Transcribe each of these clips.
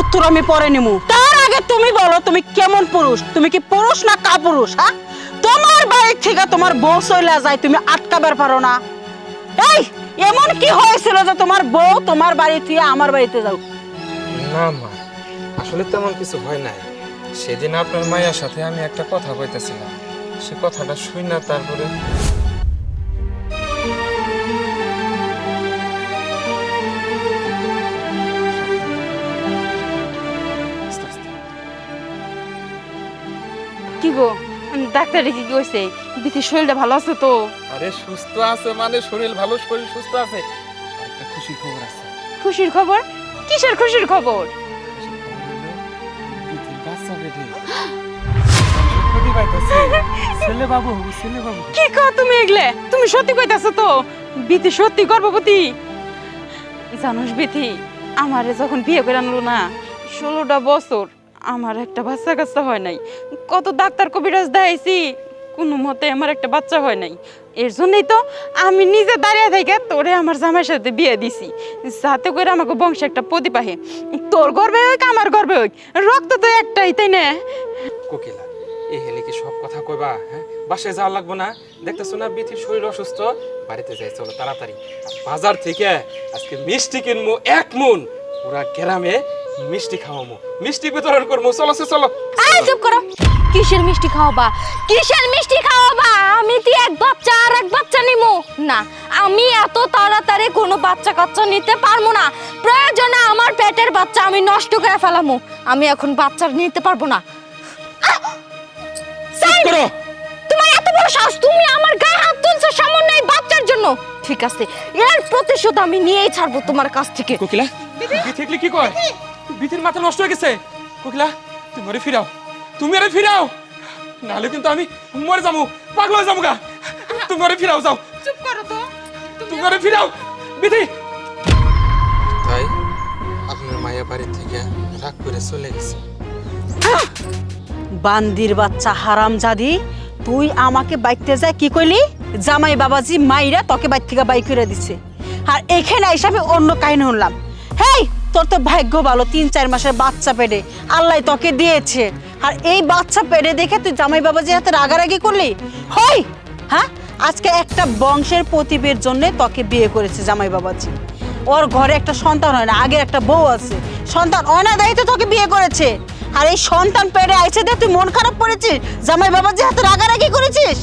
উত্তর আমি পরে নিমু তার আগে তুমি বলো, তুমি কেমন পুরুষ? তুমি কি পুরুষ না কাপুরুষ হ্যাঁ? তোমার বাড়ি থেকে তোমার বউ চলে যায়, তুমি আটকাবার পারো না। এই, এমন কি হয়েছিল যে তোমার বউ তোমার বাড়ি থেকে আমার বাড়িতে যাও? না, মা, আসলে তেমন কিছু হয় নাই। সেদিন আপনার মায়ের সাথে আমি একটা কথা কইতেছিলাম। সে কথাটা শুই তারপরে কি গো ডাক্তারে কি কইছে বিথি শরীরটা ভালো আছে তো? আরে সুস্থ আছে মানে শরীর ভালো শরীর সুস্থ আছে। একটা খুশি খবর আছে। খুশির খবর? কিসের খুশির খবর? খুশির। ছেলে বাবু ছেলে বাবু। কি কও তুমি এগলে? তুমি সত্যি কইতাছো তো? বিথি সত্যি গর্ভবতী। জানোস বিথি আমারে যখন বিয়ে করে আনলো না ষোলোটা বছর আমার একটা বাচ্চা কাচ্চা হয় নাই। কত ডাক্তার কবিরাজ দেখাইছি, কোনো মতে আমার একটা বাচ্চা হয় নাই। এর জন্যই তো আমি নিজে দাঁড়িয়ে থেকে তোরে আমার জামাইয়ের সাথে বিয়ে দিছি। যাতে করে আমাকে বংশে একটা প্রদীপ আহে। তোর গর্বে হোক, আমার গর্বে হোক, রক্ত তো একটাই, তাই না? কোকিলা এই হেলে কি সব কথা কইবা হ্যাঁ? বাসায় যাওয়া লাগবো না। দেখতেছো না, বিথির শরীর অসুস্থ? বাড়িতে যাই, চলো তাড়াতাড়ি। বাজার থেকে আজকে মিষ্টি কিনবো এক মন। পুরা গ্রামে মিষ্টি খাওয়ামো মিষ্টি বিতরণ করব। চলো সে চলো। আই চুপ করো। কিসের মিষ্টি খাওয়াবা? কিসের মিষ্টি খাওয়াবা? আমি তুই এক বাচ্চা আর এক বাচ্চা নিমু? না আমি এত তাড়াতাড়ি কোনো বাচ্চা কাচ্চা নিতে পারব না। প্রয়োজনে আমার পেটের বাচ্চা আমি নষ্ট করে ফেলামু। আমি এখন বাচ্চা নিতে পারব না! সাইড! তোমার এত বড় সাহস তুমি আমার গায়ে হাত তুলছো সামান্য এই বাচ্চার জন্য? ঠিক আছে এর প্রতিশোধ আমি নিয়েই ছাড়বো তোমার কাছ থেকে। কোকিলা? বিথি এগুলি কি কয়? বিথির মাথা নষ্ট হয়ে গেছে। কোকিলা তুমি আরে ফিরাও। তুমি আরে ফিরাও। নাহলে কিন্তু আমি মরে যাব পাগল হয়ে যাব গা। তুমি আরে ফিরাও যাও। চুপ করো তো। তুমি আরে ফিরাও। বিথি! তাই আপনার মায়া বাড়ি থেকে রাগ করে চলে গেছে। বান্দির বাচ্চা হারাম জাদি তুই আমাকে বাইকতে যায় কি কইলি? জামাই বাবাজি মাইরা তোকে বাইক থেকে বাইক করে দিছে। আর এখানে এসে আমি অন্য কাহিনী শুনলাম। হেই! তোর তো ভাগ্য ভালো, তিন চার মাসের বাচ্চা পেটে আল্লাহ তোকে দিয়েছে। আর এই বাচ্চা পেটে দেখে তুই জামাই বাবা যে হাতে রাগারাগি করলি? হই! হ্যাঁ? আজকে একটা বংশের প্রতিবের জন্য তোকে বিয়ে করেছে জামাই বাবাজি। ওর ঘরে একটা সন্তান হয় না আগে একটা বউ আছে। সন্তান অনাদায়িত্ব তোকে বিয়ে করেছে। আর এই সন্তান পেড়ে আইছে দিয়ে তুই মন খারাপ করেছিস? জামাই বাবাজি হাতে রাগারাগি করেছিস?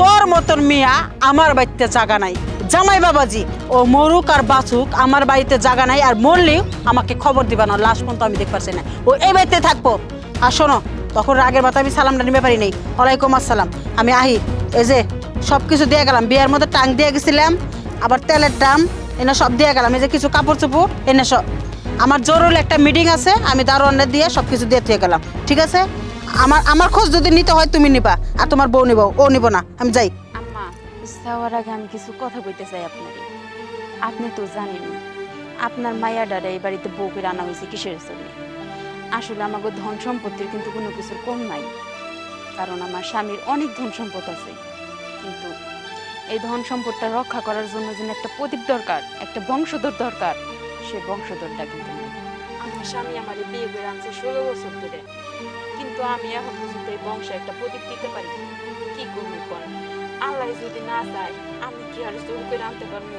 তোর মতন মিয়া আমার বাড়িতে জাগা নাই। জামাই বাবাজি, ও মরুক আর বাঁচুক, আমার বাড়িতে জাগা নাই আর মরলেও আমাকে খবর দিবা না, লাশ পর্যন্ত আমি দেখতে পারছি না। ও এই বাড়িতে থাকব। আর শোনো, তখন রাগের মাথা আমি সালামটা নিতে পারি নাই। ওয়ালাইকুম আসসালাম। আমি আহি, এই যে সব কিছু দিয়ে গেলাম, বিয়ের মধ্যে টাং দিয়ে গেছিলাম, আবার তেলের দাম, এনে সব দিয়ে গেলাম, এই যে কিছু কাপড় চোপড়, এনে সব। আমার জরুরি একটা মিটিং আছে, আমি দারোয়ানটা দিয়ে সব কিছু দিয়ে দিয়ে গেলাম, ঠিক আছে? আমার আমার খোঁজ যদি নিতে হয় তুমি নিবা, আর তোমার বউ নিব, ও নিব না, আমি যাই। যাওয়ার আগে আমি কিছু কথা কইতে চাই আপনারে আপনি তো জানেন, আপনার মায়া ডারে এই বাড়িতে বউ করে আনা হয়েছে কিসের জন্য? আসলে আমাকে ধন সম্পত্তির কিন্তু কোনো কিছুর কম নাই, কারণ আমার স্বামীর অনেক ধন সম্পদ আছে। কিন্তু এই ধন সম্পদটা রক্ষা করার জন্য যেন একটা প্রদীপ দরকার, একটা বংশধর দরকার, সে বংশধরটা কিন্তু আমার স্বামী আমার বিয়ে করে আনছে ষোলো বছর ধরে, কিন্তু আমি এখন পর্যন্ত এই বংশে একটা প্রদীপ দিতে পারি। কি করব কোন আল্লাহ যদি না চায় আমি কি আর জোর করে আনতে পারব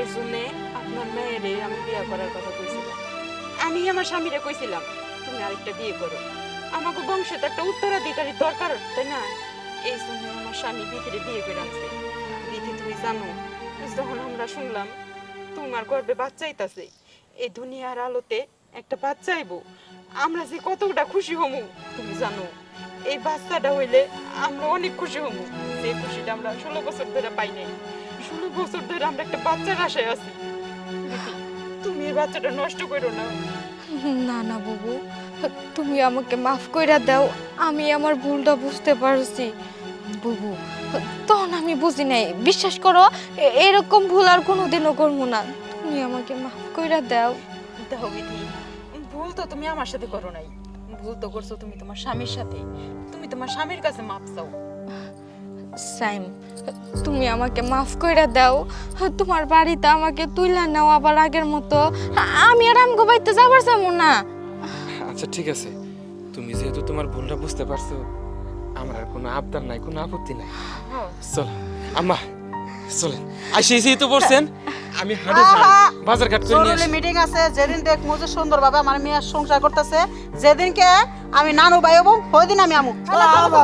এর জন্যে আপনার মেয়েরে আমি বিয়ে করার কথা কইছিলাম আমি আমার স্বামীরে কইছিলাম তুমি আরেকটা বিয়ে করো আমাকে বংশে তো একটা উত্তরাধিকারী দরকার তাই না এই জন্য আমার স্বামী বিধিরে বিয়ে করে আনছে বিধি তুমি জানো যখন আমরা শুনলাম তোমার গর্বে বাচ্চা আইতাছে এই দুনিয়ার আলোতে একটা বাচ্চা আইবো আমরা যে কতটা খুশি হমু তুমি জানো এই বাচ্চাটা হইলে আমরা অনেক খুশি হমু যে খুশিটা আমরা ষোলো বছর ধরে পাই নাই। ষোলো বছর ধরে আমরা একটা বাচ্চার আশায় আছি। তুমি এই বাচ্চাটা নষ্ট করো না। না না বাবু। তুমি আমাকে মাফ কইরা দাও। আমি আমার ভুলটা বুঝতে পারছি। বুবু তখন আমি বুঝি নাই। বিশ্বাস করো এরকম ভুল আর কোনোদিনও করব না। তুমি আমাকে মাফ কইরা দাও। দাও বিধি ভুল তো তুমি আমার সাথে করো নাই। ভুল তো করছ তুমি তোমার স্বামীর সাথে তুমি তোমার স্বামীর কাছে মাপ চাও। সাইম তুমি আমাকে মাফ কইরা দাও। তোমার বাড়িতে আমাকে তুইলা নাও আবার আগের মতো। আমি আর আমগো বাড়িতে যাবার যাব না। আচ্ছা ঠিক আছে। তুমি যেহেতু তোমার ভুলটা বুঝতে পারছ আমার আর কোনো আবদার নাই কোনো আপত্তি নাই। চল আম্মা চলেন। আসিয়েছি তো বলছেন আমি হাটে যাই বাজার ঘাট করে নিয়ে আসি। মিটিং আছে যেদিন দেখ মুজে সুন্দর ভাবে আমার মেয়ে সংসার করতেছে যেদিনকে আমি নানু ভাই হব ওই দিন আমি। আমু আবা আবা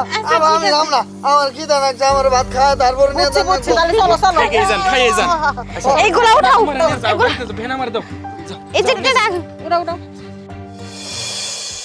আমি যাম না আমার কি দাম আছে? আমার ভাত খাওয়া তারপর নিয়ে বুঝছি বুঝছি তাহলে চলো চলো। খাইয়ে যান খাইয়ে যান। আচ্ছা, এইগুলা উঠাও। এইগুলা ভেনা আমার দাও এই যে। উড়া উড়া